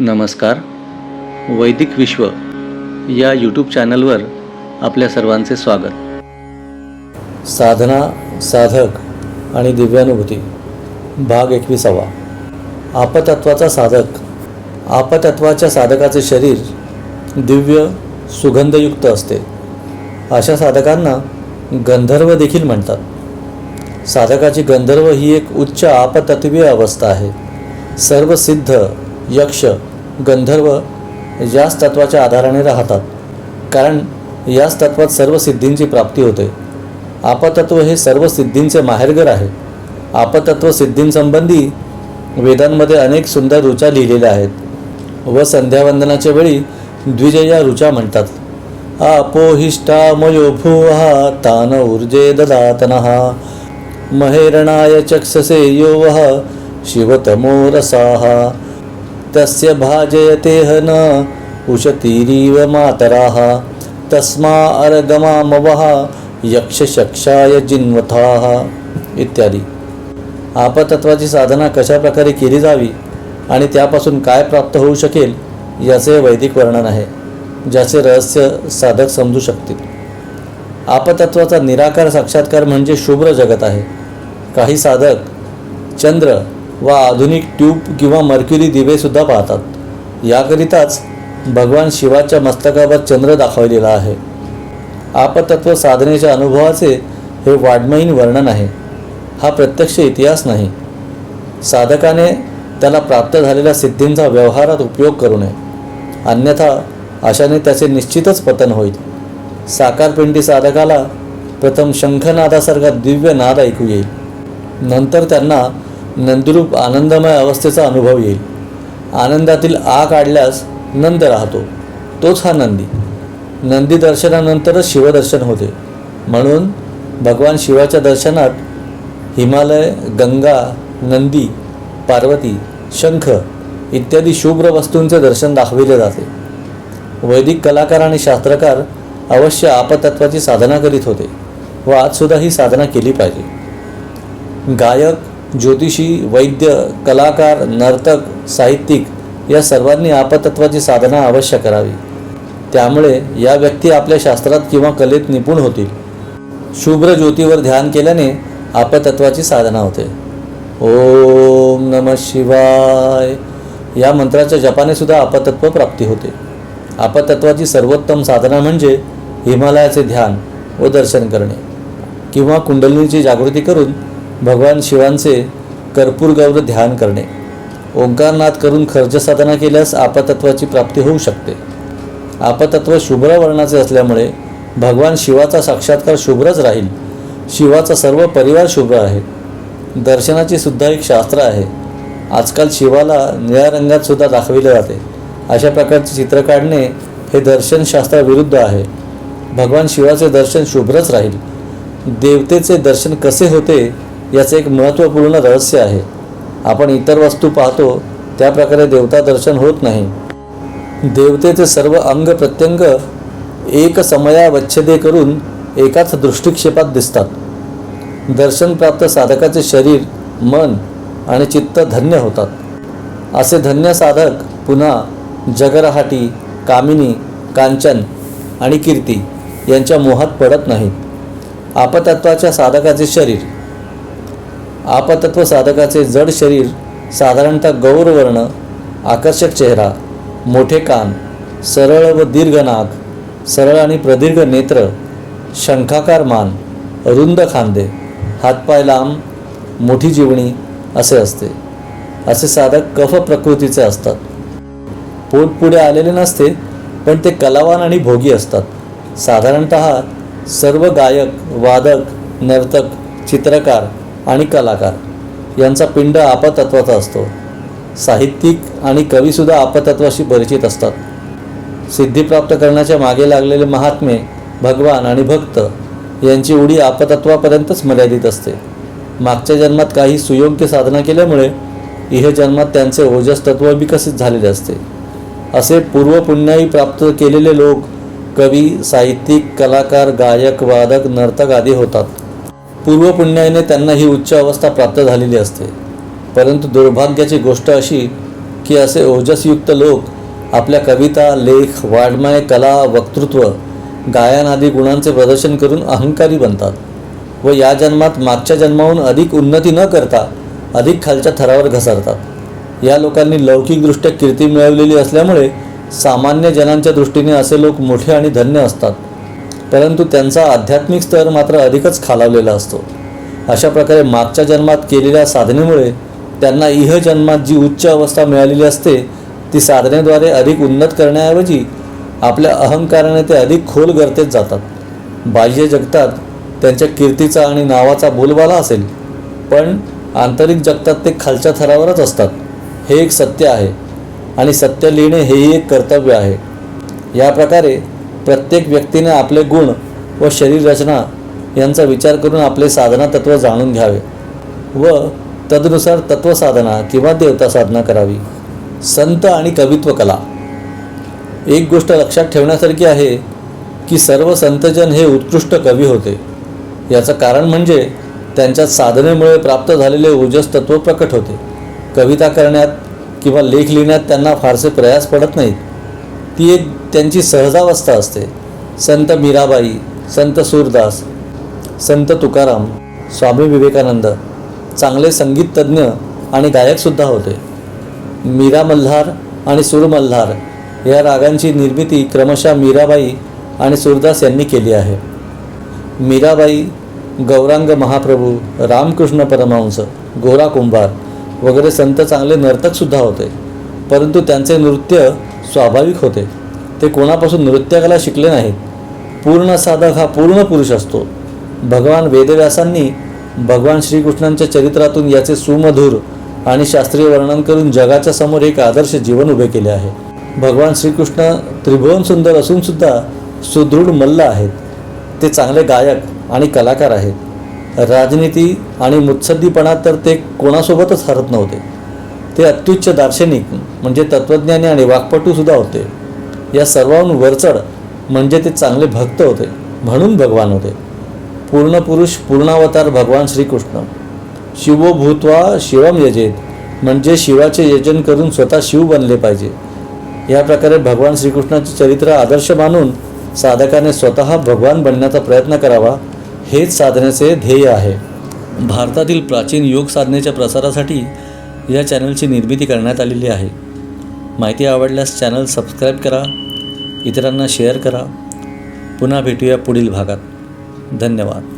नमस्कार. वैदिक विश्व या यूट्यूब चॅनलवर आपल्या सर्वांचे स्वागत. साधना साधक आणि दिव्यानुभूती भाग एकविसावा. आपतत्वाचा साधक आपतत्वाच्या साधकाचे शरीर दिव्य सुगंधयुक्त असते. अशा साधकांना गंधर्व देखील म्हणतात. साधकाची गंधर्व ही एक उच्च आपतत्वीय अवस्था आहे. सर्व सिद्ध यक्ष गंधर्व याच तत्वाच्या आधाराने राहतात. कारण याच तत्वात सर्व सिद्धींची प्राप्ती होते. आपतत्व हे सर्व सिद्धींचे माहेरघर आहे. आपतत्व सिद्धींसंबंधी वेदांमध्ये अनेक सुंदर ऋचा लिहिलेल्या आहेत. व संध्यावंदनाच्या वेळी द्विजया ऋचा म्हणतात. आपोहिष्टामयो भुवः तान ऊर्जे ददातनः। महेरणाय चक्षसे यो वः शिवतमो रसाः। तस्य भाजयते हन। उशतीरीव मातराः। तस्मा अर्गमामवः। यक्षशक्षाय जिन्वथाः। इत्यादी। आपतत्वाची साधना कशा प्रकारे केली जावी आणि त्यापासून काय प्राप्त होऊ शकेल याचे वैदिक वर्णन आहे ज्याचे रहस्य साधक समजू शकतील. आपतत्वाचा निराकार साक्षात्कार म्हणजे शुभ्र जगत आहे. काही साधक चंद्र व आधुनिक ट्यूब किंवा मर्क्युरी दिवेसुद्धा पाहतात. याकरिताच भगवान शिवाच्या मस्तकावर चंद्र दाखवलेला आहे. आपतत्व साधनेच्या अनुभवाचे हे वाड्मयीन वर्णन आहे. हा प्रत्यक्ष इतिहास नाही. साधकाने त्याला प्राप्त झालेल्या सिद्धींचा व्यवहारात उपयोग करू नये. अन्यथा अशाने त्याचे निश्चितच पतन होईल. साकारपिंडी साधकाला प्रथम शंखनादासारखा दिव्य नाद ऐकू येईल. नंतर त्यांना नंदरूप आनंदमय अवस्थेचा अनुभव येईल. आनंदातील आ काढल्यास नंद राहतो. तोच हा नंदी. नंदी दर्शनानंतरच शिवदर्शन होते. म्हणून भगवान शिवाच्या दर्शनात हिमालय गंगा नंदी पार्वती शंख इत्यादी शुभ्र वस्तूंचे दर्शन दाखविले जाते. वैदिक कलाकार आणि शास्त्रकार अवश्य आपतत्वाची साधना करीत होते व आजसुद्धा ही साधना केली पाहिजे. गायक ज्योतिषी वैद्य कलाकार नर्तक साहित्यिक या सर्वांनी आपतत्वाची साधना अवश्य करावी. त्यामुळे या व्यक्ती आपल्या शास्त्रात किंवा कलेत निपुण होतील. शुभ्र ज्योतीवर ध्यान केल्याने आपतत्वाची साधना होते. ओम नम शिवाय. या मंत्राच्या जपाने सुद्धा आपतत्व प्राप्ती होते. आपतत्वाची सर्वोत्तम साधना म्हणजे हिमालयाचे ध्यान व दर्शन करणे किंवा कुंडलिनीची जागृती करून भगवान शिवांचे कर्पूर गौर ध्यान करणे. ओंकारनाथ करून खर्च साधना केल्यास आपतत्वाची प्राप्ती होऊ शकते. आपतत्व शुभ्र वर्णाचे असल्यामुळे भगवान शिवाचा साक्षात्कार शुभ्रच राहील. शिवाचा सर्व परिवार शुभ्र आहे. दर्शनाची सुद्धा एक शास्त्र आहे. आजकाल शिवाला निळ्या रंगात सुद्धा दाखविले जाते. अशा प्रकारचे चित्र काढणे हे दर्शनशास्त्राविरुद्ध आहे. भगवान शिवाचे दर्शन शुभ्रच राहील. देवतेचे दर्शन कसे होते याचे एक महत्त्वपूर्ण रहस्य आहे. आपण इतर वस्तू पाहतो त्या प्रकारे देवता दर्शन होत नाही. देवतेचे सर्व अंग प्रत्यंग एक समयावच्छेदे करून एकाच दृष्टिक्षेपात दिसतात. दर्शनप्राप्त साधकाचे शरीर मन आणि चित्त धन्य होतात. असे धन्य साधक पुन्हा जगरहाटी कामिनी कांचन आणि कीर्ती यांच्या मोहात पडत नाहीत. आपतत्वाच्या साधकाचे शरीर आपतत्व साधकाचे जड शरीर साधारणतः गौरवर्ण आकर्षक चेहरा मोठे कान सरळ व दीर्घ नाक सरळ आणि प्रदीर्घ नेत्र शंखाकार मान रुंद खांदे हातपाय लांब मोठी जीवणी असे असते. असे साधक कफ प्रकृतीचे असतात. पोट पुढे आलेले नसते पण ते कलावान आणि भोगी असतात. साधारणत सर्व गायक वादक नर्तक चित्रकार आणि कलाकार यांचा पिंड आपतत्वाचा असतो. साहित्यिक आणि कवीसुद्धा आपतत्वाशी परिचित असतात. सिद्धी प्राप्त करण्याच्या मागे लागलेले महात्मे भगवान आणि भक्त यांची उडी आपतत्वापर्यंतच मर्यादित असते. मागच्या जन्मात काही सुयोग्य साधना केल्यामुळे इह जन्मात त्यांचे ओजस्तत्व विकसित झालेले असते. असे पूर्वपुण्याई प्राप्त केलेले लोक कवी साहित्यिक कलाकार गायक वादक नर्तक आदी होतात. पूर्वपुण्याने त्यांना ही उच्च अवस्था प्राप्त झालेली असते. परंतु दुर्भाग्याची गोष्ट अशी की असे ओजसयुक्त लोक आपल्या कविता लेख वाड्मय कला वक्तृत्व गायन आदी गुणांचे प्रदर्शन करून अहंकारी बनतात व या जन्मात मागच्या जन्माहून अधिक उन्नती न करता अधिक खालच्या थरावर घसरतात. या लोकांनी लौकिकदृष्ट्या कीर्ती मिळवलेली असल्यामुळे सामान्य जनांच्या दृष्टीने असे लोक मोठे आणि धन्य असतात. परंतु त्यांचा आध्यात्मिक स्तर मात्र अधिकच खालावलेला असतो. अशा प्रकारे मागच्या जन्मात केलेल्या साधनेमुळे त्यांना इह जन्मात जी उच्च अवस्था मिळालेली असते ती साधनेद्वारे अधिक उन्नत करण्याऐवजी आपल्या अहंकाराने ते अधिक खोल गर्तेत जातात. बाह्य जगतात त्यांच्या कीर्तीचा आणि नावाचा बोलबाला असेल पण आंतरिक जगतात ते खालच्या थरावरच असतात. हे एक सत्य आहे आणि सत्य लिहिणे हेही एक कर्तव्य आहे. या प्रकारे प्रत्येक व्यक्तीने आपले गुण व शरीर रचना यांचा विचार करून आपले साधना तत्त्व जाणून घ्यावे व तदनुसार तत्वसाधना किंवा देवता साधना करावी. संत आणि कवित्व कला. एक गोष्ट लक्षात ठेवण्यासारखी आहे की सर्व संतजन हे उत्कृष्ट कवी होते. याचं कारण म्हणजे त्यांच्या साधनेमुळे प्राप्त झालेले ओजस तत्व प्रकट होते. कविता करण्यात किंवा लेख लिहिण्यात त्यांना फारसे प्रयास पडत नाहीत. ती एक त्यांची सहजावस्था असते. संत मीराबाई संत सूरदास संत तुकाराम स्वामी विवेकानंद चांगले संगीततज्ञ आणि गायकसुद्धा होते. मीरा मल्हार आणि सूर मल्हार या रागांची निर्मिती क्रमशः मीराबाई आणि सूरदास यांनी केली आहे. मीराबाई गौरांग महाप्रभू रामकृष्ण परमहंस गोरा कुंभार वगैरे संत चांगले नर्तकसुद्धा होते. परंतु त्यांचे नृत्य स्वाभाविक होते. ते कोणापासून नृत्यकला शिकले नाहीत. पूर्ण साधक हा पूर्ण पुरुष असतो. भगवान वेदव्यासांनी भगवान श्रीकृष्णांच्या चरित्रातून याचे सुमधुर आणि शास्त्रीय वर्णन करून जगाच्या समोर एक आदर्श जीवन उभे केले आहे. भगवान श्रीकृष्ण त्रिभुवन सुंदर असूनसुद्धा सुदृढ मल्ल आहेत. ते चांगले गायक आणि कलाकार आहेत. राजनीती आणि मुत्सद्दीपणात तर ते कोणासोबतच हरत नव्हते. ते अत्युच्च दार्शनिक म्हणजे तत्त्वज्ञानी आणि वाक्पटूसुद्धा होते. या सर्वांहून वरचढ म्हणजे ते चांगले भक्त होते म्हणून भगवान होते. पूर्ण पुरुष पूर्णावतार भगवान श्रीकृष्ण. शिवो भूत्वा शिवम यजेत म्हणजे शिवाचे यजन करून स्वतः शिव बनले पाहिजे. या प्रकारे भगवान श्रीकृष्णाचे चरित्र आदर्श मानून साधकाने स्वतः भगवान बनण्याचा प्रयत्न करावा हेच साधनेचे ध्येय आहे. भारतातील प्राचीन योग साधनेच्या प्रसारासाठी या चॅनलची निर्मिती करण्यात आलेली आहे. माहिती आवडल्यास चॅनल सबस्क्राईब करा इतरांना शेअर करा. पुन्हा भेटूया पुढील भागात. धन्यवाद.